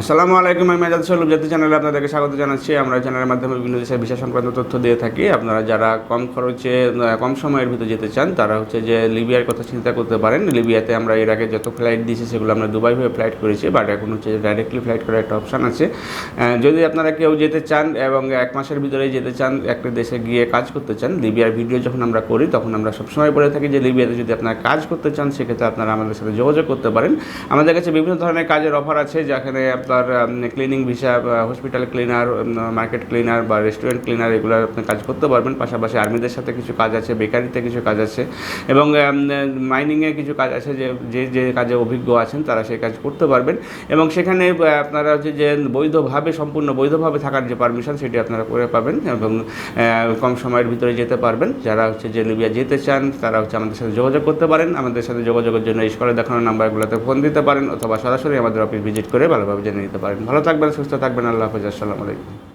আসসালামু আলাইকুম, আমি মেজাদ সলুম জাতি চ্যানেলে আপনাদেরকে স্বাগত জানাচ্ছি। আমরা চ্যানেলের মাধ্যমে বিভিন্ন দেশের ভিসা সংক্রান্ত তথ্য দিয়ে থাকি। আপনারা যারা কম খরচে কম সময়ের ভিতরে যেতে চান, তারা হচ্ছে যে লিবিয়ার কথা চিন্তা করতে পারেন। লিবিয়াতে আমরা এর আগে যত ফ্লাইট দিয়েছি, সেগুলো আমরা দুবাই হয়ে ফ্লাইট করেছি বাট এখন হচ্ছে ডাইরেক্টলি ফ্লাইট করার একটা অপশান আছে। যদি আপনারা কেউ যেতে চান এবং এক মাসের ভিতরেই যেতে চান, একটা দেশে গিয়ে কাজ করতে চান, লিবিয়ার ভিডিও যখন আমরা করি, তখন আমরা সবসময় বলে থাকি যে লিবিয়াতে যদি আপনারা কাজ করতে চান, সেক্ষেত্রে আপনারা আমাদের সাথে যোগাযোগ করতে পারেন। আমাদের কাছে বিভিন্ন ধরনের কাজের অফার আছে, যেখানে আপনার cleaning visa hospital cleaner market cleaner বা রেস্টুরেন্ট ক্লিনার এগুলো আপনি কাজ করতে পারবেন। পাশাপাশি আর্মিদের সাথে কিছু কাজ আছে, বেকারিতে কিছু কাজ আছে এবং মাইনিংয়ে কিছু কাজ আছে যে যে যে কাজে অভিজ্ঞ আছেন তারা সেই কাজ করতে পারবেন এবং সেখানে আপনারা হচ্ছে যে বৈধভাবে, সম্পূর্ণ বৈধভাবে থাকার যে পারমিশন সেটি আপনারা করে পাবেন এবং কম সময়ের ভিতরে যেতে পারবেন। যারা হচ্ছে যে লিবিয়া যেতে চান, তারা হচ্ছে আমাদের সাথে যোগাযোগ করতে পারেন। আমাদের সাথে যোগাযোগের জন্য স্কলে দেখানো নাম্বারগুলোতে ফোন দিতে পারেন অথবা সরাসরি আমাদের অফিস ভিজিট করে ভালোভাবে জেনে নিতে পারেন। ভালো থাকবেন সুস্থ থাকবেন। আল্লাহ হাফিজ। আসসালামু আলাইকুম।